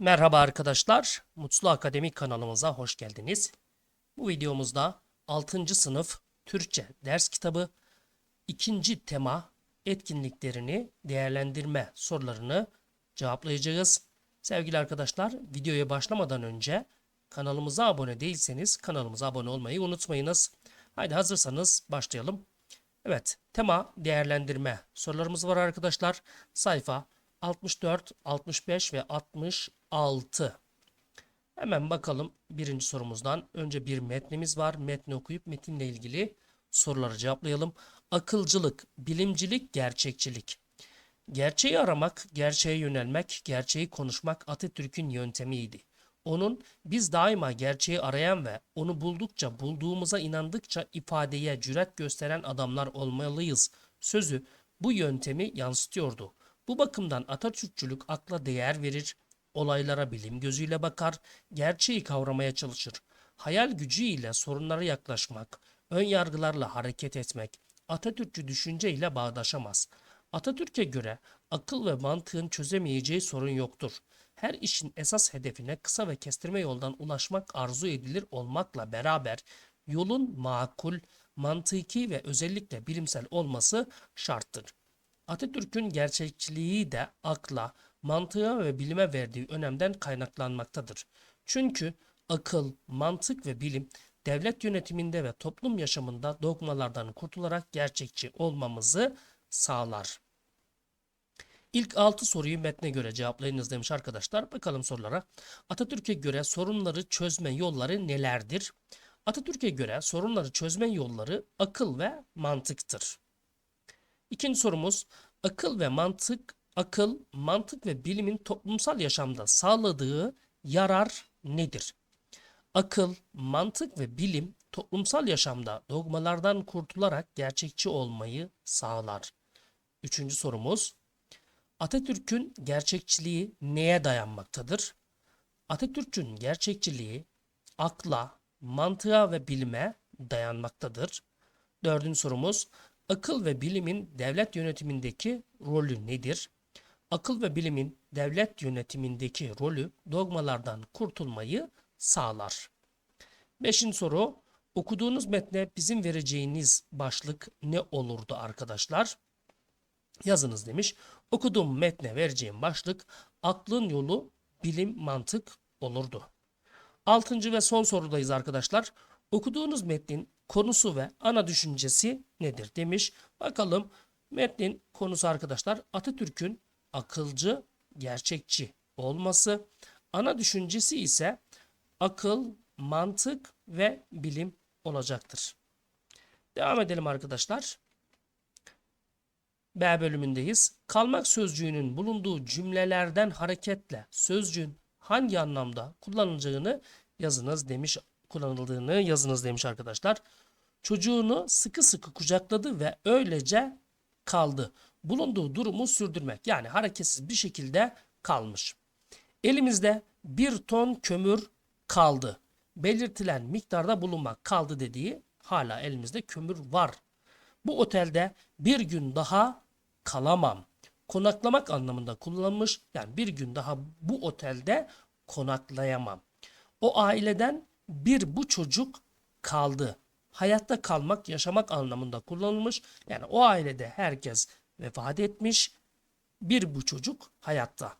Merhaba arkadaşlar, Mutlu Akademik kanalımıza hoş geldiniz. Bu videomuzda 6. sınıf Türkçe ders kitabı 2. tema etkinliklerini değerlendirme sorularını cevaplayacağız. Sevgili arkadaşlar, videoya başlamadan önce kanalımıza abone değilseniz kanalımıza abone olmayı unutmayınız. Haydi hazırsanız başlayalım. Evet, tema değerlendirme sorularımız var arkadaşlar. Sayfa 64, 65 ve 66. Hemen bakalım birinci sorumuzdan. Önce bir metnimiz var. Metni okuyup metinle ilgili soruları cevaplayalım. Akılcılık, bilimcilik, gerçekçilik. Gerçeği aramak, gerçeğe yönelmek, gerçeği konuşmak Atatürk'ün yöntemiydi. Onun biz daima gerçeği arayan ve onu buldukça bulduğumuza inandıkça ifadeye cüret gösteren adamlar olmalıyız. Sözü bu yöntemi yansıtıyordu. Bu bakımdan Atatürkçülük akla değer verir, olaylara bilim gözüyle bakar, gerçeği kavramaya çalışır. Hayal gücüyle sorunlara yaklaşmak, ön yargılarla hareket etmek Atatürkçü düşünce ile bağdaşamaz. Atatürk'e göre akıl ve mantığın çözemeyeceği sorun yoktur. Her işin esas hedefine kısa ve kestirme yoldan ulaşmak arzu edilir olmakla beraber yolun makul, mantıki ve özellikle bilimsel olması şarttır. Atatürk'ün gerçekçiliği de akla, mantığa ve bilime verdiği önemden kaynaklanmaktadır. Çünkü akıl, mantık ve bilim devlet yönetiminde ve toplum yaşamında dogmalardan kurtularak gerçekçi olmamızı sağlar. İlk 6 soruyu metne göre cevaplayınız demiş arkadaşlar. Bakalım sorulara. Atatürk'e göre sorunları çözme yolları nelerdir? Atatürk'e göre sorunları çözme yolları akıl ve mantıktır. İkinci sorumuz akıl ve mantık, akıl, mantık ve bilimin toplumsal yaşamda sağladığı yarar nedir? Akıl, mantık ve bilim toplumsal yaşamda dogmalardan kurtularak gerçekçi olmayı sağlar. Üçüncü sorumuz Atatürk'ün gerçekçiliği neye dayanmaktadır? Atatürk'ün gerçekçiliği akla, mantığa ve bilime dayanmaktadır. Dördüncü sorumuz Akıl ve bilimin devlet yönetimindeki rolü nedir? Akıl ve bilimin devlet yönetimindeki rolü dogmalardan kurtulmayı sağlar. Beşinci soru. Okuduğunuz metne bizim vereceğiniz başlık ne olurdu arkadaşlar? Yazınız demiş. Okuduğum metne vereceğim başlık aklın yolu bilim mantık olurdu. Altıncı ve son sorudayız arkadaşlar. Okuduğunuz metnin konusu ve ana düşüncesi nedir demiş. Bakalım metnin konusu arkadaşlar Atatürk'ün akılcı, gerçekçi olması. Ana düşüncesi ise akıl, mantık ve bilim olacaktır. Devam edelim arkadaşlar. B bölümündeyiz. Kalmak sözcüğünün bulunduğu cümlelerden hareketle sözcüğün hangi anlamda kullanılacağını yazınız demiş kullanıldığını yazınız demiş arkadaşlar. Çocuğunu sıkı sıkı kucakladı ve öylece kaldı. Bulunduğu durumu sürdürmek yani hareketsiz bir şekilde kalmış. Elimizde bir ton kömür kaldı. Belirtilen miktarda bulunmak kaldı dediği hala elimizde kömür var. Bu otelde bir gün daha kalamam. Konaklamak anlamında kullanılmış. Yani bir gün daha bu otelde konaklayamam. O aileden bir bu çocuk kaldı. Hayatta kalmak, yaşamak anlamında kullanılmış. Yani o ailede herkes vefat etmiş. Bir bu çocuk hayatta.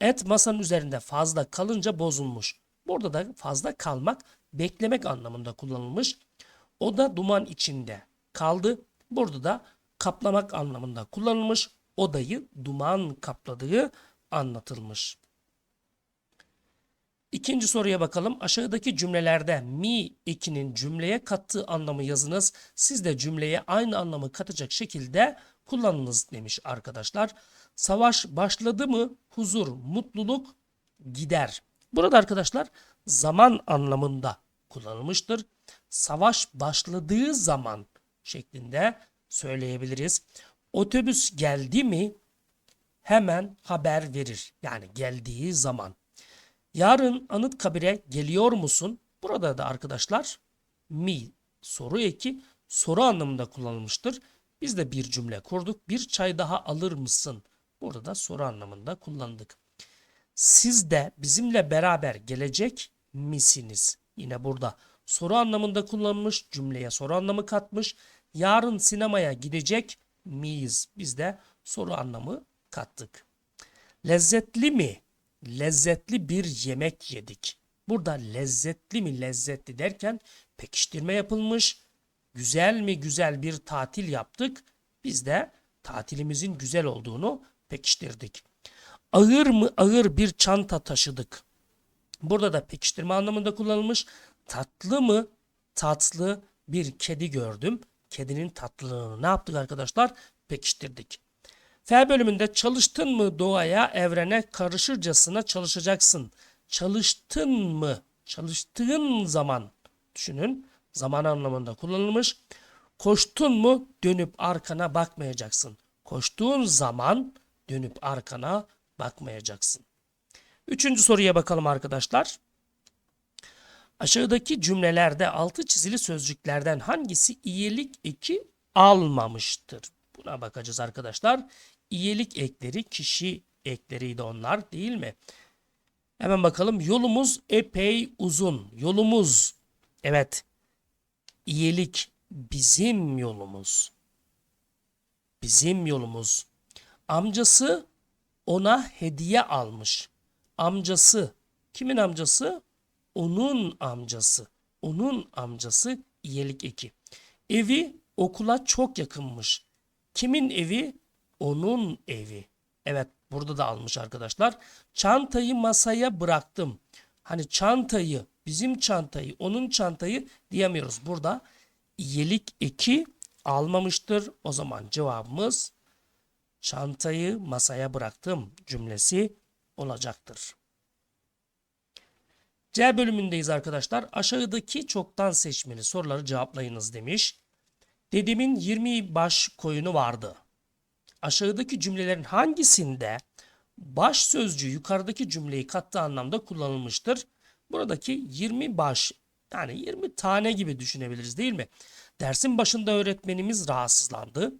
Et masanın üzerinde fazla kalınca bozulmuş. Burada da fazla kalmak, beklemek anlamında kullanılmış. O da duman içinde kaldı. Burada da kaplamak anlamında kullanılmış. Odayı duman kapladığı anlatılmış. İkinci soruya bakalım. Aşağıdaki cümlelerde mi ekinin cümleye kattığı anlamı yazınız. Siz de cümleye aynı anlamı katacak şekilde kullanınız demiş arkadaşlar. Savaş başladı mı huzur, mutluluk gider. Burada arkadaşlar zaman anlamında kullanılmıştır. Savaş başladığı zaman şeklinde söyleyebiliriz. Otobüs geldi mi hemen haber verir. Yani geldiği zaman. Yarın Anıtkabir'e geliyor musun? Burada da arkadaşlar mi soru eki soru anlamında kullanılmıştır. Biz de bir cümle kurduk. Bir çay daha alır mısın? Burada da soru anlamında kullandık. Siz de bizimle beraber gelecek misiniz? Yine burada soru anlamında kullanılmış, cümleye soru anlamı katmış. Yarın sinemaya gidecek miyiz? Biz de soru anlamı kattık. Lezzetli mi? Lezzetli bir yemek yedik. Burada lezzetli mi lezzetli derken pekiştirme yapılmış. Güzel mi güzel bir tatil yaptık. Biz de tatilimizin güzel olduğunu pekiştirdik. Ağır mı ağır bir çanta taşıdık. Burada da pekiştirme anlamında kullanılmış. Tatlı mı tatlı bir kedi gördüm. Kedinin tatlılığını ne yaptık arkadaşlar? Pekiştirdik. F bölümünde çalıştın mı doğaya, evrene karışırcasına çalışacaksın. Çalıştın mı? Çalıştığın zaman düşünün. Zaman anlamında kullanılmış. Koştun mu dönüp arkana bakmayacaksın. Koştuğun zaman dönüp arkana bakmayacaksın. Üçüncü soruya bakalım arkadaşlar. Aşağıdaki cümlelerde altı çizili sözcüklerden hangisi iyilik eki almamıştır? Buna bakacağız arkadaşlar. İyilik ekleri kişi ekleriydi onlar değil mi? Hemen bakalım. Yolumuz epey uzun. Yolumuz. Evet. İyilik bizim yolumuz. Bizim yolumuz. Amcası ona hediye almış. Amcası. Kimin amcası? Onun amcası. Onun amcası iyilik eki. Evi okula çok yakınmış. Kimin evi? Onun evi. Evet burada da almış arkadaşlar. Çantayı masaya bıraktım. Hani çantayı, bizim çantayı, onun çantayı diyemiyoruz. Burada iyilik eki almamıştır. O zaman cevabımız çantayı masaya bıraktım cümlesi olacaktır. C bölümündeyiz arkadaşlar. Aşağıdaki çoktan seçmeli soruları cevaplayınız demiş. Dedemin 20 baş koyunu vardı. Aşağıdaki cümlelerin hangisinde baş sözcüğü yukarıdaki cümleyi kattığı anlamda kullanılmıştır? Buradaki 20 baş yani 20 tane gibi düşünebiliriz değil mi? Dersin başında öğretmenimiz rahatsızlandı.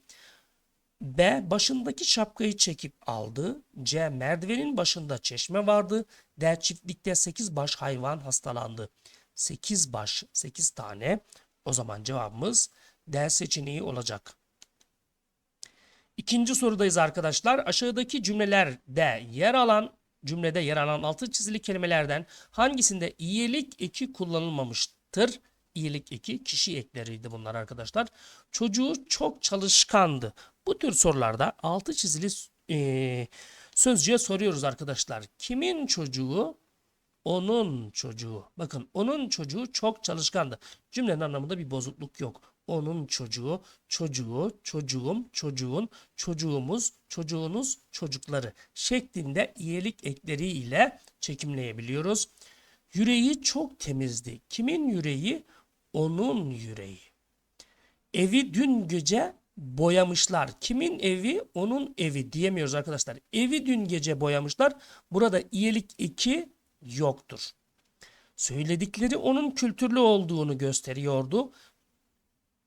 B. Başındaki şapkayı çekip aldı. C. Merdivenin başında çeşme vardı. D. Çiftlikte 8 baş hayvan hastalandı. 8 baş, 8 tane. O zaman cevabımız D seçeneği olacak. İkinci sorudayız arkadaşlar. Aşağıdaki cümlelerde yer alan cümlede yer alan altı çizili kelimelerden hangisinde iyilik eki kullanılmamıştır? İyilik eki kişi ekleriydi bunlar arkadaşlar. Çocuğu çok çalışkandı. Bu tür sorularda altı çizili e, sözcüğe soruyoruz arkadaşlar. Kimin çocuğu? Onun çocuğu. Bakın onun çocuğu çok çalışkandı. Cümlenin anlamında bir bozukluk yok. Onun çocuğu, çocuğu, çocuğum, çocuğun, çocuğumuz, çocuğunuz, çocukları şeklinde iyilik ekleri ile çekimleyebiliyoruz. Yüreği çok temizdi. Kimin yüreği? Onun yüreği. Evi dün gece boyamışlar. Kimin evi? Onun evi diyemiyoruz arkadaşlar. Evi dün gece boyamışlar. Burada iyilik 2 yoktur. Söyledikleri onun kültürlü olduğunu gösteriyordu.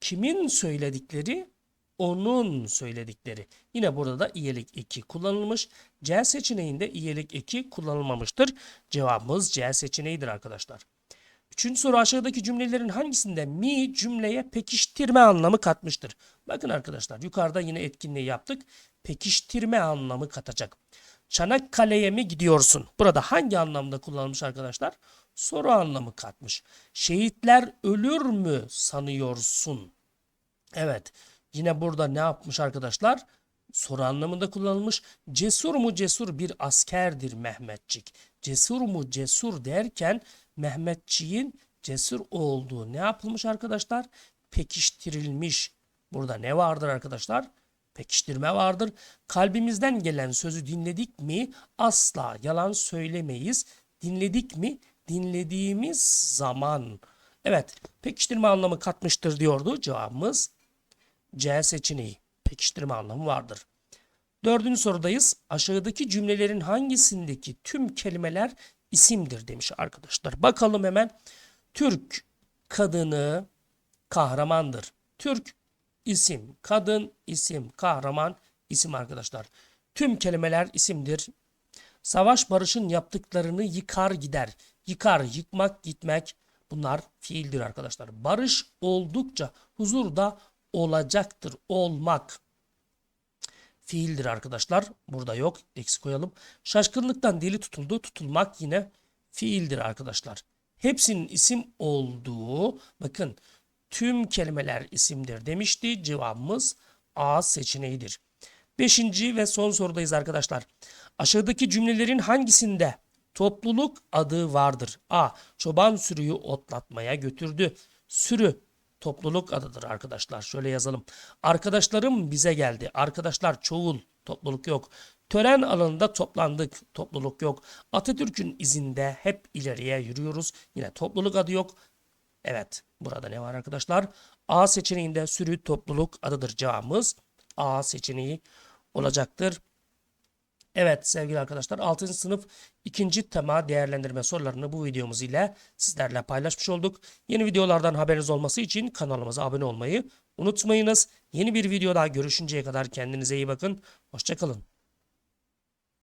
Kimin söyledikleri? Onun söyledikleri. Yine burada da iyilik 2 kullanılmış. C seçeneğinde iyilik 2 kullanılmamıştır. Cevabımız C seçeneğidir arkadaşlar. Üçüncü soru aşağıdaki cümlelerin hangisinde mi cümleye pekiştirme anlamı katmıştır? Bakın arkadaşlar yukarıda yine etkinliği yaptık. Pekiştirme anlamı katacak. Çanakkale'ye mi gidiyorsun? Burada hangi anlamda kullanılmış arkadaşlar? Soru anlamı katmış. Şehitler ölür mü sanıyorsun? Evet. Yine burada ne yapmış arkadaşlar? Soru anlamında kullanılmış. Cesur mu cesur bir askerdir Mehmetçik. Cesur mu cesur derken Mehmetçiğin cesur olduğu ne yapılmış arkadaşlar? Pekiştirilmiş. Burada ne vardır arkadaşlar? Pekiştirme vardır. Kalbimizden gelen sözü dinledik mi asla yalan söylemeyiz. Dinledik mi dinlediğimiz zaman. Evet pekiştirme anlamı katmıştır diyordu. Cevabımız C seçeneği. Pekiştirme anlamı vardır. Dördüncü sorudayız. Aşağıdaki cümlelerin hangisindeki tüm kelimeler isimdir demiş arkadaşlar. Bakalım hemen. Türk kadını kahramandır. Türk isim, kadın isim, kahraman isim arkadaşlar. Tüm kelimeler isimdir. Savaş barışın yaptıklarını yıkar gider. Yıkar, yıkmak, gitmek bunlar fiildir arkadaşlar. Barış oldukça huzur da olacaktır. Olmak fiildir arkadaşlar. Burada yok. Eksik koyalım. Şaşkınlıktan dili tutuldu. Tutulmak yine fiildir arkadaşlar. Hepsinin isim olduğu bakın tüm kelimeler isimdir demişti. Cevabımız A seçeneğidir. Beşinci ve son sorudayız arkadaşlar. Aşağıdaki cümlelerin hangisinde topluluk adı vardır? A. Çoban sürüyü otlatmaya götürdü. Sürü topluluk adıdır arkadaşlar. Şöyle yazalım. Arkadaşlarım bize geldi. Arkadaşlar çoğul topluluk yok. Tören alanında toplandık. Topluluk yok. Atatürk'ün izinde hep ileriye yürüyoruz. Yine topluluk adı yok. Evet, burada ne var arkadaşlar? A seçeneğinde sürü topluluk adıdır cevabımız. A seçeneği olacaktır. Evet sevgili arkadaşlar 6. sınıf 2. tema değerlendirme sorularını bu videomuz ile sizlerle paylaşmış olduk. Yeni videolardan haberiniz olması için kanalımıza abone olmayı unutmayınız. Yeni bir videoda görüşünceye kadar kendinize iyi bakın. Hoşçakalın.